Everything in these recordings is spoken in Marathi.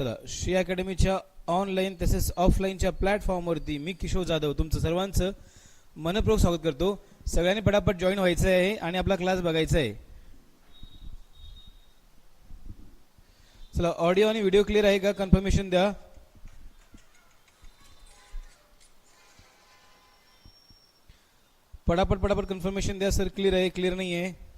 चला श्री अकॅडमीच्या ऑनलाईन तसेच ऑफलाईनच्या प्लॅटफॉर्मवरती मी किशोर जाधव तुमचं सर्वांचं मनपूर्वक स्वागत करतो. सगळ्यांनी पटापट जॉईन व्हायचं आहे आणि आपला क्लास बघायचा आहे चला ऑडिओ आणि व्हिडिओ क्लिअर आहे का? कन्फर्मेशन द्या. पटापट पटापट कन्फर्मेशन द्या सर क्लिअर आहे क्लिअर नाही आहे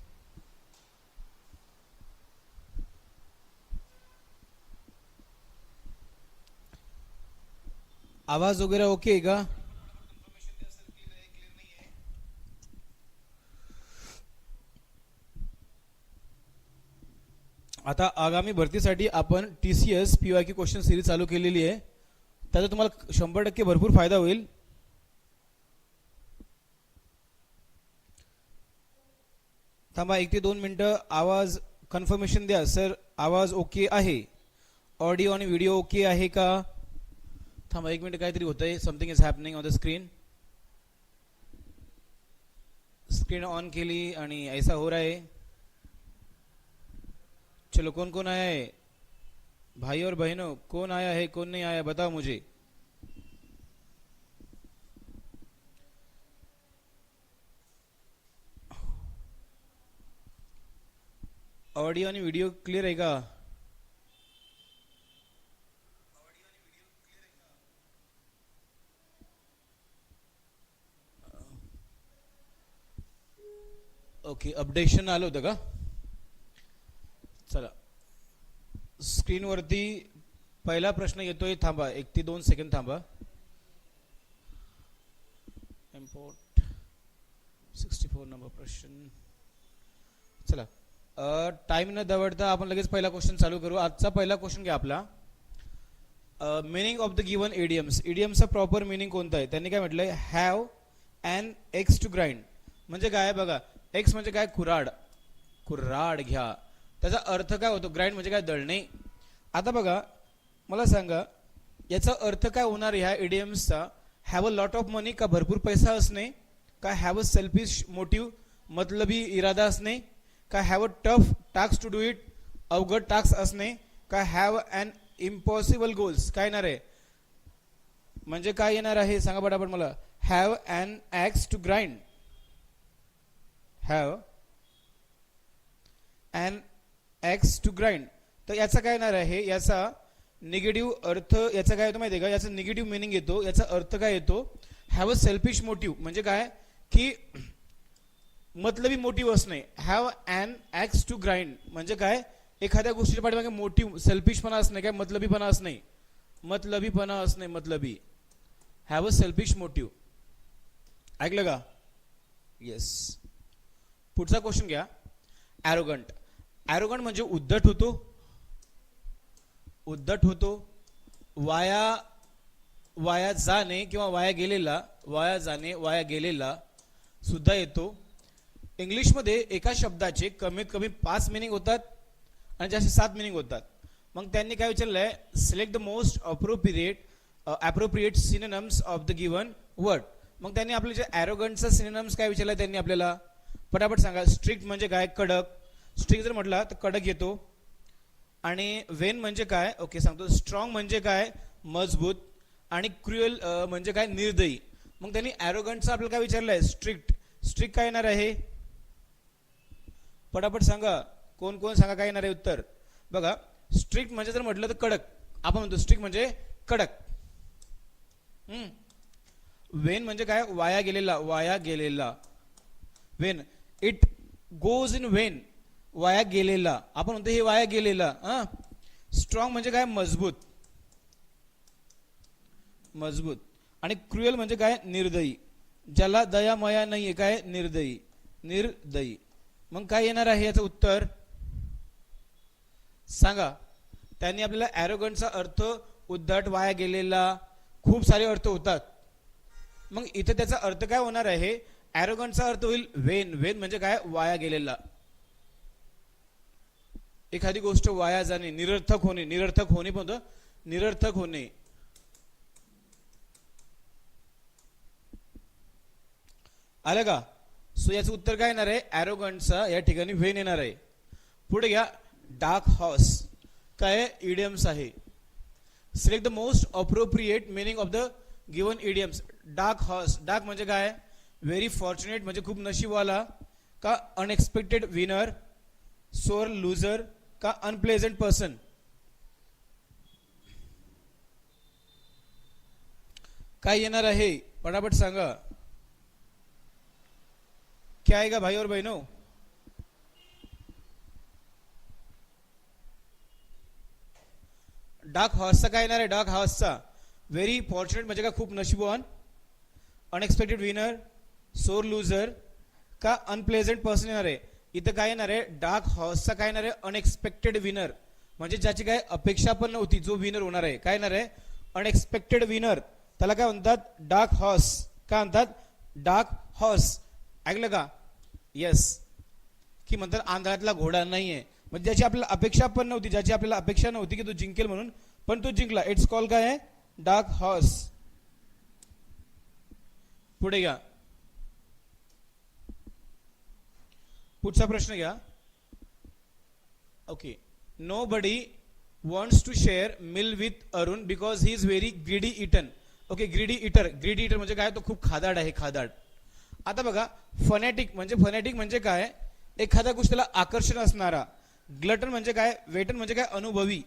आवाज वगैरे ओके आहे का? आता आगामी भरतीसाठी आपण T C S P Y Q question series चालू केलेली आहे. त्याचा तुम्हाला शंभर टक्के भरपूर फायदा होईल. थांबा एक ते दोन मिनटं. आवाज कन्फर्मेशन द्या. सर आवाज ओके आहे. ऑडिओ आणि व्हिडिओ ओके आहे का? थांबा एक मिनिट काहीतरी होतंय. Something is happening on the screen screen on केली आणि ऐसा हो रहा है. चलो कौन कौन आया है? भाई और बहनों कौन आया है कौन नहीं आया बताओ मुझे. ऑडिओ आणि व्हिडिओ क्लिअर आहे का? ओके अपडेशन आलं होतं का? चला. स्क्रीनवरती पहिला प्रश्न येतोय थांबा एक ते दोन सेकंद थांबा. इम्पोर्ट सिक्स्टी फोर नंबर प्रश्न. चला. टाइम न दवडता आपण लगेच पहिला क्वेश्चन चालू करू. आजचा पहिला क्वेश्चन घ्या आपला. Meaning of the given idioms एडियम्सचा proper meaning कोणता आहे? त्यांनी काय म्हटलंय? Have and axe to grind म्हणजे काय बघा? एक्स म्हणजे काय? कुराड कुराड घ्या. त्याचा अर्थ काय होतो? ग्राइंड म्हणजे काय? दळणे. आता बघा मला सांगा याचा अर्थ काय होणार ह्या ईडीएम्सचा have a lot of money का भरपूर पैसा असणे? का हॅव अ सेल्फिश मोटिव्ह मतलबी इरादा असणे? का have a tough task to do it अवघड टास्क असणे? का हॅव अन इम्पॉसिबल गोल्स काय येणार आहे? म्हणजे काय येणार आहे? सांगा पटापट मला. Have an axe to grind have an axe to grind तर याचा काय येणार आहे? याचा निगेटिव्ह अर्थ याचा काय येतो माहिती आहे का? याचा निगेटिव्ह मिनिंग येतो याचा अर्थ काय येतो? हॅव अ सेल्फिश मोटिव्ह म्हणजे काय? की मतलबी मोटिव्ह असणे have an axe to grind म्हणजे काय? एखाद्या गोष्टीच्या पाठीमागे मोटिव्ह सेल्फिशपणा असणे काय? मतलबीपणा असणे मतलबीपणा असणे मतलबी. हॅव अ सेल्फिश मोटिव्ह ऐकलं का? येस पुढचा क्वेश्चन घ्या. ॲरोगंट ॲरोगंट म्हणजे उद्धट होतो. उद्धट होतो. वाया वाया जाणे किंवा वाया गेलेला वाया जाणे वाया गेलेला सुद्धा येतो. इंग्लिशमध्ये एका शब्दाचे कमीत कमी पाच मिनिंग होतात आणि जास्त सात मिनिंग होतात. मग त्यांनी काय विचारलं आहे select the most appropriate appropriate synonyms of the given word मग त्यांनी आपले जे ॲरोगंटचा सिनेनम्स काय विचारलं त्यांनी आपल्याला? पटापट सांगा. स्ट्रिक्ट म्हणजे काय? कडक. स्ट्रिक्ट जर म्हटला तर कडक येतो. आणि वेन म्हणजे काय? ओके सांगतो. स्ट्रॉंग म्हणजे काय? मजबूत. आणि क्रुएल म्हणजे काय? निर्दयी. मग त्यांनी ॲरोगंटचं आपल्याला काय विचारलं आहे स्ट्रिक्ट स्ट्रिक्ट काय येणार आहे? पटापट सांगा. कोण कोण सांगा काय येणार आहे उत्तर? बघा स्ट्रिक्ट म्हणजे जर म्हटलं तर कडक. आपण म्हणतो स्ट्रिक्ट म्हणजे कडक. वेन म्हणजे काय? वाया गेलेला. वाया गेलेला. When it goes in vain वाया गेलेला. आपण म्हणतो हे वाया गेलेला. हा? स्ट्रॉंग म्हणजे काय? मजबूत. मजबूत. आणि क्रुएल म्हणजे काय? निर्दयी. ज्याला दया मया आहे काय? निर्दयी. निर्दयी. मग काय येणार आहे याचं उत्तर? सांगा. त्यांनी आपल्याला ॲरोगंटचा अर्थ उद्धट वाया गेलेला खूप सारे अर्थ होतात. मग इथं त्याचा अर्थ काय होणार आहे? ॲरोगंटचा अर्थ होईल वेन वेन म्हणजे काय? वाया गेलेला. एखादी गोष्ट वाया जाणे निरर्थक होणे. निरर्थक होणे पण निरर्थक होणे. आलं का? सो याचं उत्तर काय येणार आहे? ॲरोगंटचा या ठिकाणी वेन येणार आहे. पुढे घ्या. डार्क हॉर्स काय इडियम्स आहे. Select the most appropriate meaning of the given idioms dark horse dark म्हणजे काय? व्हेरी फॉर्च्युनेट म्हणजे खूप नशीबवाला का अनएक्सपेक्टेड विनर सोअर लूजर का अनप्लेझंट पर्सन काय येणार आहे? पटापट सांगा. क्या आएगा भाई और बहनों? डार्क हॉर्सचा काय येणार आहे? डार्क हॉर्सचा व्हेरी फॉर्च्युनेट म्हणजे का खूप नशीबवान अनएक्सपेक्टेड विनर सोर लुझर का अनप्लेझंट पर्सन येणार आहे. इथं काय येणार आहे? डार्क हॉर्सचा काय येणार आहे? अनएक्सपेक्टेड विनर म्हणजे ज्याची काय अपेक्षा पण नव्हती जो विनर होणार आहे. काय येणार आहे? अनएक्सपेक्टेड विनर त्याला काय म्हणतात? डार्क हॉर्स काय म्हणतात? डार्क हॉर्स ऐकलं का? येस की म्हणतात आंधळातला घोडा नाहीये. म्हणजे ज्याची आपल्याला अपेक्षा पण नव्हती ज्याची आपल्याला अपेक्षा नव्हती की तो जिंकेल म्हणून पण तो जिंकला. इट्स कॉल काय आहे? डार्क हॉर्स पुढे घ्या. पुढचा प्रश्न घ्या. Okay nobody wants to share meal with Arun because he is very greedy eater okay greedy eater greedy eater म्हणजे काय? तो खूप खादाड आहे खादाड. आता बघा फनॅटिक म्हणजे फनॅटिक म्हणजे काय? एखाद्या गोष्टीला आकर्षण असणारा. ग्लटन म्हणजे काय? वेटन म्हणजे काय? अनुभवी.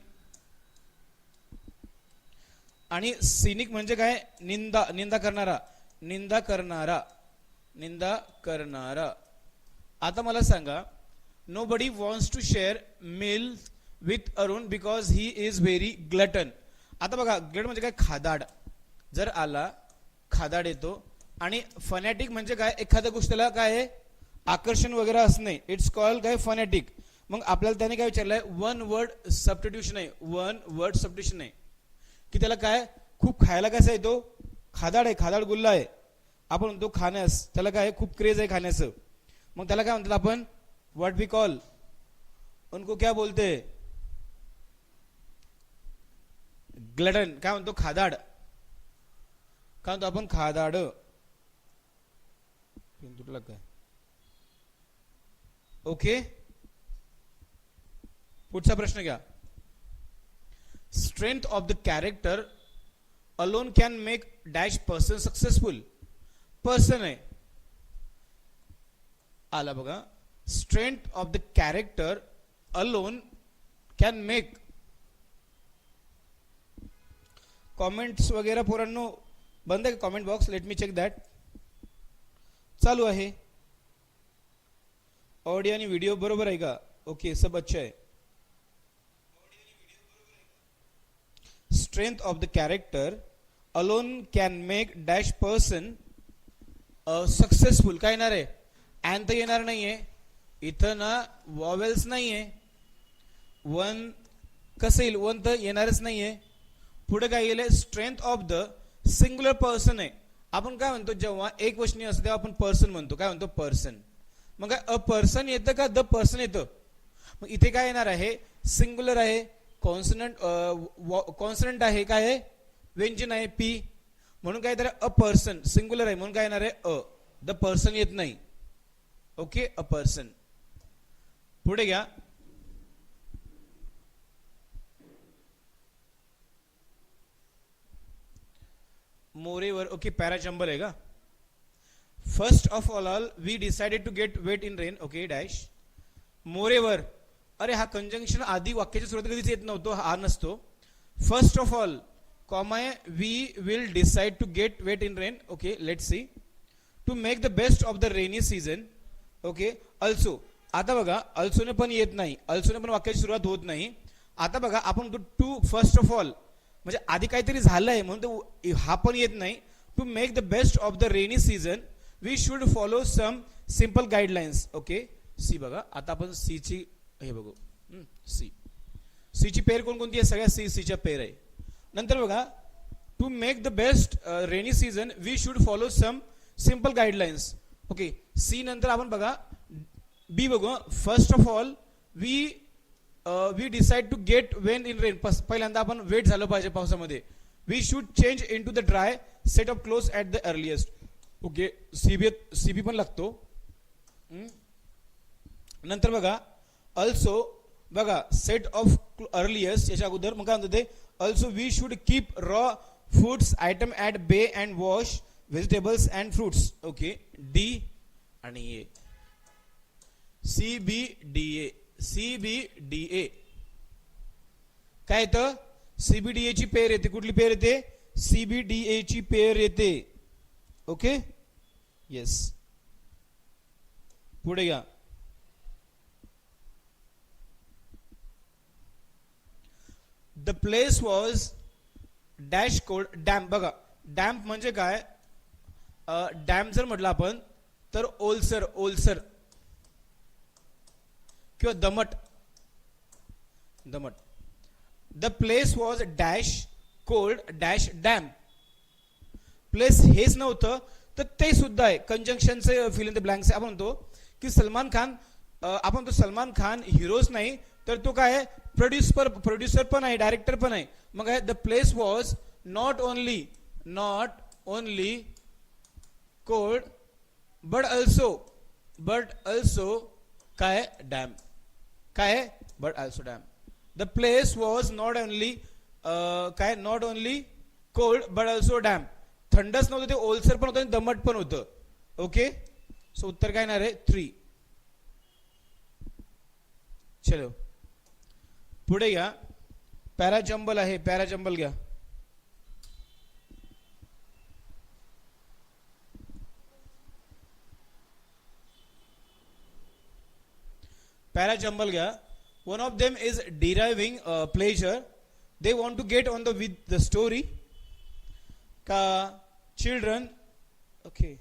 आणि सिनिक म्हणजे काय? निंदा निंदा करणारा. निंदा करणारा. निंदा करणारा. आता मला सांगा nobody wants to share meal with Arun because he is very glutton आता बघा ग्लट म्हणजे काय? खादाड. जर आला खादाड येतो आणि फनॅटिक म्हणजे काय? एखाद्या गोष्टीला काय आहे? आकर्षण वगैरे असणे इट्स कॉल काय? फनॅटिक मग आपल्याला त्याने काय विचारलंय? वन वर्ड सबस्टिट्यूशन आहे. वन वर्ड सबस्टिट्यूशन आहे. की त्याला काय? खूप खायला कसं आहे तो खादाड आहे. खादाड गुल्ला आहे. आपण म्हणतो खाण्यास. त्याला काय? खूप क्रेज आहे खाण्याचं. मग त्याला काय म्हणतात आपण? व्हॉट वी कॉल उनको क्या बोलते? ग्लडन काय म्हणतो? खादाड. काय म्हणतो आपण? खादाड. तुटला काय? ओके पुढचा प्रश्न घ्या. Strength of the character alone can make dash person successful person आहे. आला बघा. Strength of the character alone can make comments वगैरे पोरांनो बंद आहे comment box let me check that चालू आहे. ऑडिओ आणि व्हिडिओ बरोबर आहे का? ओके सब अच्छा आहे. Strength of the character alone can make dash person successful काय येणार आहे? अँड तर येणार नाहीये. इथं ना वॉवेल्स नाहीये. वन कसं येईल? वन तर येणारच नाहीये. पुढे काय गेलं strength of the singular person आहे. आपण काय म्हणतो? जेव्हा एक वचनी असते तेव्हा आपण पर्सन म्हणतो. काय म्हणतो? पर्सन मग काय? अ पर्सन येतं का? द पर्सन येतं. मग इथे काय येणार आहे? सिंग्युलर आहे. कॉन्सनंट कॉन्सनंट आहे. काय आहे? व्यंजन आहे. पी म्हणून काय तर अ पर्सन सिंग्युलर आहे. म्हणून काय येणार आहे? अ. द पर्सन येत नाही. ओके अ पर्सन पुढे घ्या मोरेवर ओके पॅराचंबल आहे का first of all all we decided to get wet in rain okay dash moreover अरे हा कंजंक्शन आधी वाक्याच्या सुरुवात कधीच येत नव्हतो हा नसतो. First of all comma we will decide to get wet in rain okay let see to make the best of the rainy season okay also आता बघा अल्सोने पण येत नाही. अल्सोने पण वाक्याची सुरुवात होत नाही. आता बघा आपण टू फर्स्ट ऑफ ऑल म्हणजे आधी काहीतरी झालं आहे म्हणून हा पण येत नाही. To make the best of the rainy season we should follow some simple guidelines okay C बघा आता आपण सी ची हे बघू. सी सीची पेर कोणकोणती आहे? सगळ्या सी सीच्या पेर आहे. नंतर बघा to make the best rainy season we should follow some simple guidelines okay C नंतर आपण बघा. बी बघू first of all we we decide to get wet in rain पहिल्यांदा आपण वेट झालं पाहिजे पावसामध्ये. We should change into the dry set of clothes at the earliest okay C B C B पण लागतो. नंतर बघा अल्सो बघा सेट ऑफ अर्लियस्ट याच्या अगोदर मग काय म्हणतो ते also we should keep raw foods item at bay and wash vegetables and fruits okay D आणि A C B D A C B D A काय येतं? सीबीडीए ची पेर येते. कुठली पेर येते? सीबीडीए ची पेर येते. ओके येस पुढे घ्या. The place was dash cold damp बघा डॅम्प म्हणजे काय? डॅम जर म्हटलं आपण तर ओलसर ओलसर. किंवा दमट. दमट. The place was dash cold dash damp place हेच नव्हतं तर ते सुद्धा आहे. कंजंक्शनचे फिल इन द ब्लँक्स आपण म्हणतो की सलमान खान आपण म्हणतो सलमान खान हिरोच नाही तर तो काय आहे? प्रोड्युसर प्रोड्युसर पण आहे डायरेक्टर पण आहे. मग आहे the place was not only not only code but also but also काय डॅम. काय आहे but also damp. The place was not only काय not only cold but also damp थंडच नव्हतं ते ओलसर पण होतं आणि दमट पण होतं. ओके सो उत्तर काय येणार आहे? थ्री चलो. पुढे घ्या. पॅराजंबल आहे पॅराजंबल घ्या. पॅराजंबल घ्या one of them is deriving pleasure they want to get on the with the story का चिल्ड्रन ओके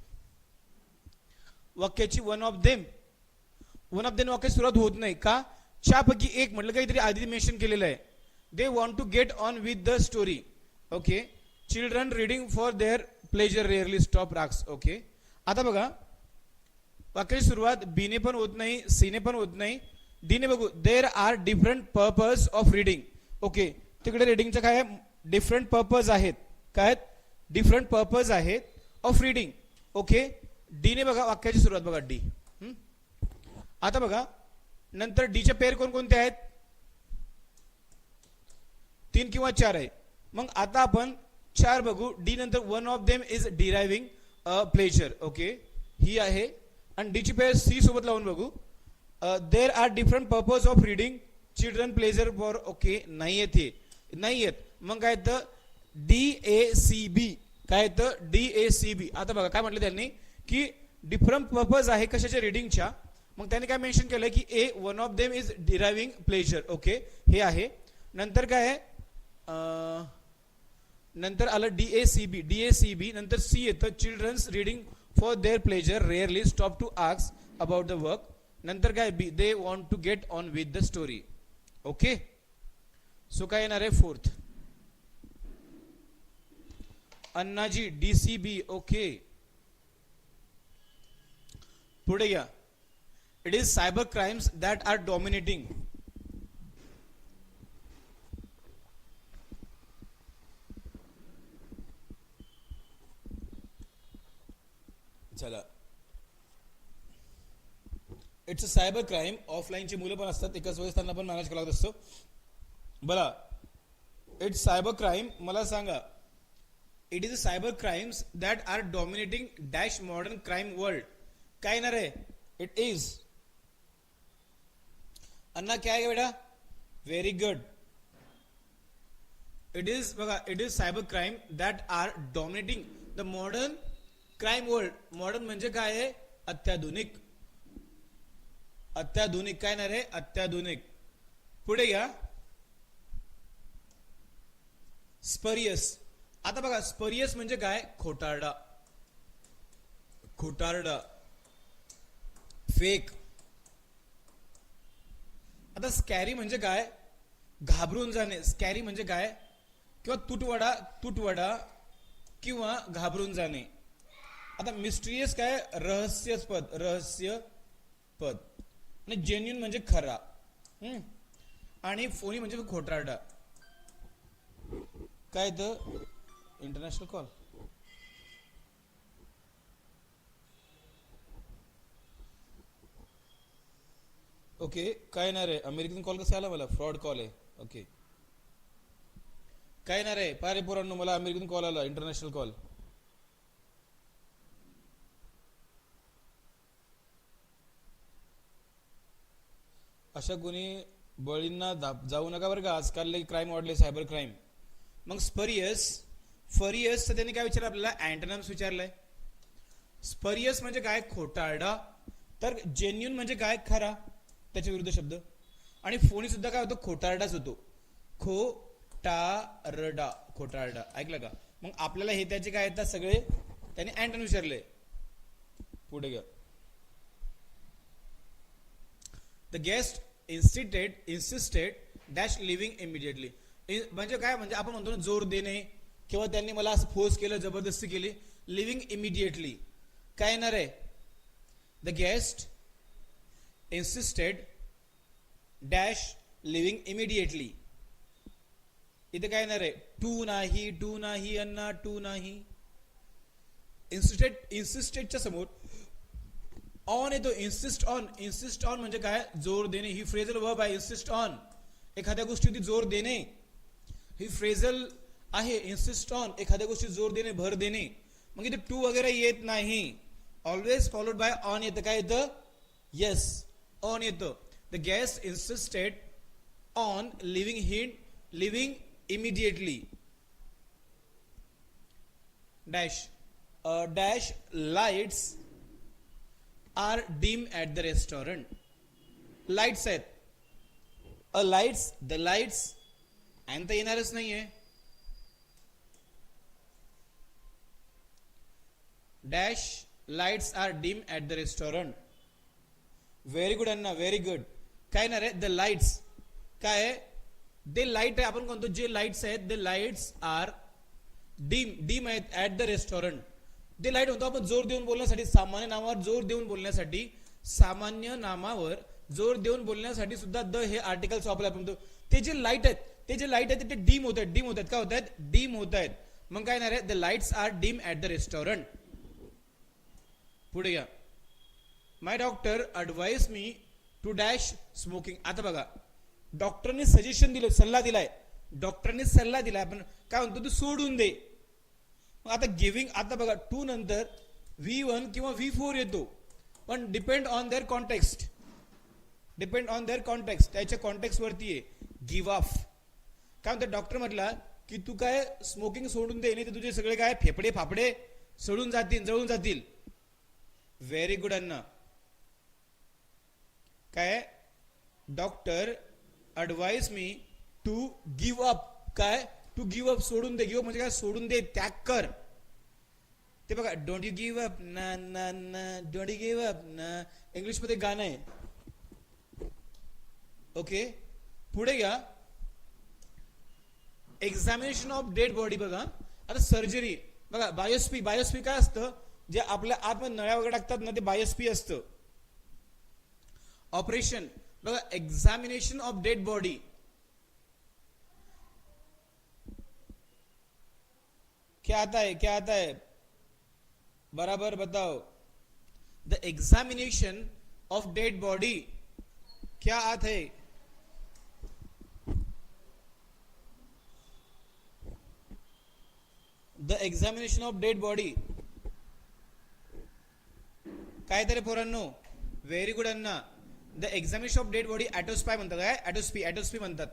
वाक्याची one of them one of them वाक्य सुरुवात होत नाही. का? च्यापैकी एक म्हटलं काहीतरी आधी मेन्शन केलेलं आहे. They want to get on with the story okay children reading for their pleasure rarely stop rocks okay आता बघा. वाक्याची सुरुवात बीने पण होत नाही सीने पण होत नाही. डीने बघू there are different purpose of reading okay तिकडे रिडिंगचं काय आहे? डिफरंट पर्पज आहेत. काय डिफरंट पर्पज आहेत ऑफ रिडिंग ओके डीने बघा वाक्याची सुरुवात बघा डी आता बघा नंतर डीचे पेर कोणकोणते आहेत? तीन किंवा चार आहे. मग आता आपण चार बघू. डी नंतर one of them is deriving a pleasure okay ही आहे आणि डीची पेर सी सोबत लावून बघू there are different purpose of reading children pleasure for okay नाही येत हे नाही येत मग काय येतं डी ए सी बी काय येतं डी ए सी बी आता बघा काय म्हटलं त्यांनी की डिफरंट पर्पज आहे कशाच्या रिडिंगच्या मग त्यांनी काय मेन्शन केलं की A one of them is deriving pleasure okay हे आहे नंतर काय आहे नंतर आलं D A C B D A C B नंतर सी येतं children's reading for their pleasure rarely stop to आक्स about the work नंतर काय B they want to get on with the story okay so काय येणार आहे फोर्थ अण्णाजी डी सी बी ओके पुढे घ्या it is cyber crimes that are dominating चला इट्स अ सायबर क्राईम ऑफलाईनची मुलं पण असतात एकाच वेळेस त्यांना पण मॅनेज करावं लागत असतं. बला इट्स सायबर क्राईम मला सांगा it is a cyber crimes that are dominating dash modern crime world काय ना रे इट इज अन्ना क्या आहे बेटा? व्हेरी गुड इट इज बघा it is cyber crime that are dominating the modern crime world modern म्हणजे काय आहे? अत्याधुनिक. अत्याधुनिक काय नाही रे? अत्याधुनिक. पुढे घ्या. स्परियस. आता बघा स्परियस म्हणजे काय? खोटारडा. खोटारडा. फेक. आता स्कॅरी म्हणजे काय? घाबरून जाणे. स्कॅरी म्हणजे काय? किंवा तुटवडा तुटवडा किंवा घाबरून जाणे. आता मिस्ट्रियस काय रहस्यस्पद रहस्यपद आणि जेन्युन म्हणजे खरा. हम्म? आणि फोनी म्हणजे खोटारडा. काय तर इंटरनॅशनल कॉल ओके काय नाही रे अमेरिकन कॉल कसा आला मला? फ्रॉड कॉल आहे. ओके काय नाही रे पारे पोरांनो मला अमेरिकन कॉल आला इंटरनॅशनल कॉल अशा गुन्हे बळींना दा- जाऊ नका बरं का. आजकाल लई क्राईम वाढले सायबर क्राईम मग स्परियस फरियस तर त्यांनी काय विचारलं आपल्याला? अँटनम्स विचारलंय. स्परियस म्हणजे काय? खोटारडा. तर जेन्युन म्हणजे काय? खरा. त्याच्या विरुद्ध शब्द. आणि फोनी सुद्धा काय होतो? खोटारडाच होतो. खोटारडा. खोटारडा. ऐकलं का? मग आपल्याला हे त्याचे काय येतात सगळे? त्याने अँटन विचारले पुढे घ्या. The guest instituted insisted dash leaving immediately म्हणजे काय? म्हणजे आपण म्हणतो ना जोर देणे किंवा त्यांनी मला असं फोर्स केलं जबरदस्ती केली लिव्हिंग इमिडिएटली काय येणार आहे? The guest insisted dash leaving immediately इथे काय येणार आहे? टू नाही टू नाही अन्ना टू नाही. इन्सिस्टेड इन्सिस्टेडच्या समोर ऑन येतो इन्सिस्ट ऑन इन्सिस्ट ऑन म्हणजे काय? जोर देणे. ही फ्रेझल वर्ब आहे इन्सिस्ट ऑन एखाद्या गोष्टीवरती जोर देणे. ही फ्रेझल आहे इन्सिस्ट ऑन एखाद्या गोष्टी जोर देणे भर देणे. मग इथे टू वगैरे येत नाही. ऑलवेज फॉलोड बाय ऑन येतं. काय येतं? येस ऑन येतं. The gas insisted on leaving hind leaving immediately dash dash lights are dim at the restaurant. Lights आहेत. A lights the lights and तर येणारच नाहीये. Dash lights are dim at the restaurant very good Anna very good काय ना रे द लाईट्स काय आहे? ते लाइट आहे आपण कोणतो? जे लाईट्स आहेत ते लाईट्स आर डीम डीम आहेत ॲट द रेस्टॉरंट ते लाइट म्हणतो आपण जोर देऊन बोलण्यासाठी सामान्य नावावर जोर देऊन बोलण्यासाठी सामान्य नामावर जोर देऊन बोलण्यासाठी सुद्धा द हे आर्टिकल्स वापरले म्हणतो. ते जे लाइट आहेत ते जे लाइट आहेत ते डीम होत आहेत डीम होत आहेत. काय होत आहेत? डीम होत आहेत. मग काय नाही the lights are dim at the restaurant पुढे घ्या my doctor advise me to dash smoking आता बघा. डॉक्टरने सजेशन दिलं सल्ला दिलाय. डॉक्टरने सल्ला दिलाय. आपण काय म्हणतो? तू सोडून दे. मग आता गिव्हिंग आता बघा टू नंतर व्ही वन किंवा व्ही फोर येतो. पण depend on their context depend on their context त्याच्या कॉन्टेक्स्टवरती आहे. गिव्ह ऑफ काय म्हणतात? डॉक्टर म्हटला की तू काय स्मोकिंग सोडून दे नाही तर तुझे सगळे काय फेफडे फाफडे सोडून जातील जळून जातील. व्हेरी गुड अन्न काय? Doctor advise me to give up काय? टू गिव्ह अप सोडून दे गिव्ह म्हणजे काय? सोडून दे त्याग कर. ते बघा डोंट यू गिव्ह अप ना ना ना. डोंट यू गिव्ह अप ना. इंग्लिशमध्ये गाणं आहे. ओके पुढे घ्या. एक्झामिनेशन ऑफ डेड बॉडी बघा. आता सर्जरी बघा बायोस्पी बायोस्पी काय असतं? जे आपल्या आतमध्ये नळ्या वगैरे टाकतात ना ते बायोस्पी असतं. ऑपरेशन बघा एक्झामिनेशन ऑफ डेड बॉडी क्या आता है क्या आता है? बराबर बताओ। The examination of dead body क्या आता है? The examination of dead body काय तरी पोरांनो very good Anna. The examination of dead body ॲटोस्पाय म्हणतात काय? ॲटोस्पी ॲटोस्पी म्हणतात.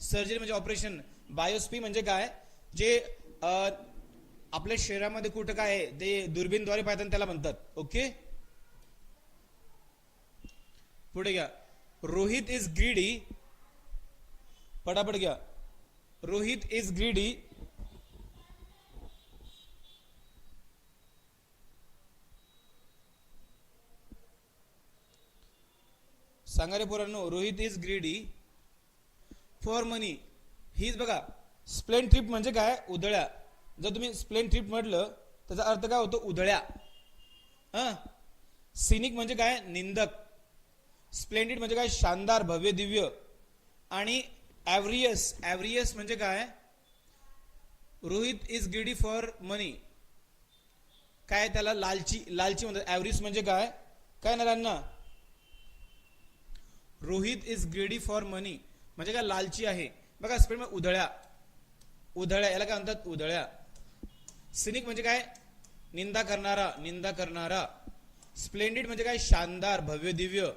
सर्जरी म्हणजे ऑपरेशन बायोस्पी म्हणजे काय? जे आपल्या शरीरामध्ये कुठं काय आहे ते दुर्बीनद्वारे पाहतात त्याला म्हणतात. ओके? पुढे घ्या. रोहित इज ग्रीडी पटापट घ्या. रोहित इज ग्रीडी सांगा रे पोरांनो Rohit is greedy for money हीच बघा स्प्लेन ट्रिप म्हणजे काय? उधळ्या. जर तुम्ही स्प्लेन ट्रिप म्हटलं त्याचा अर्थ काय होतो? उधळ्या. हा? सिनिक म्हणजे काय? निंदक. स्प्लेंडिड म्हणजे काय? शानदार भव्य दिव्य. आणि ॲव्हरियस ॲव्हरियस म्हणजे काय? Rohit is greedy for money काय त्याला? लालची लालची म्हणतात. ॲव्हरियस म्हणजे काय? काय ना Rohit is greedy for money म्हणजे काय? लालची आहे. बघा स्पेन म्हणजे उधळ्या. उधळ्या याला काय म्हणतात? उधळ्या. सिनिक म्हणजे काय? निंदा करणारा निंदा करणारा. स्प्लेंडिड म्हणजे काय? शानदार भव्य दिव्य.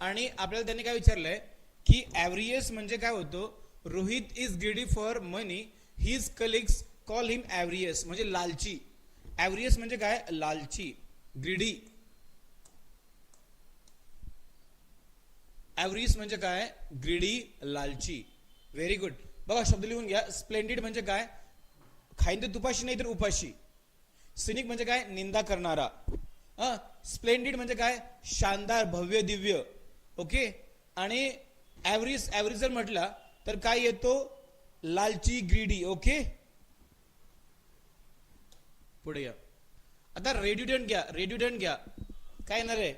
आणि आपल्याला त्यांनी काय विचारलंय? की ॲव्हरियस म्हणजे काय होतं? Rohit is giddy for money his colleagues call him avaricious म्हणजे लालची. ॲव्हरियस म्हणजे काय? लालची. ग्रीडी ॲव्हरियस म्हणजे काय? ग्रिडी लालची. व्हेरी गुड बघा शब्द लिहून घ्या. स्प्लेंडिड म्हणजे काय? खाईन तर तुपाशी नाही तर उपाशी. सिनिक म्हणजे काय? निंदा करणारा. स्प्लेंडिड म्हणजे काय? शानदार भव्य दिव्य. ओके आणि ॲव्हरेज ॲव्हरेज जर म्हटला तर काय येतो? लालची ग्रीडी ओके पुढे या. आता रेड्युडंट घ्या. रेड्युडंट घ्या. काय येणार आहे?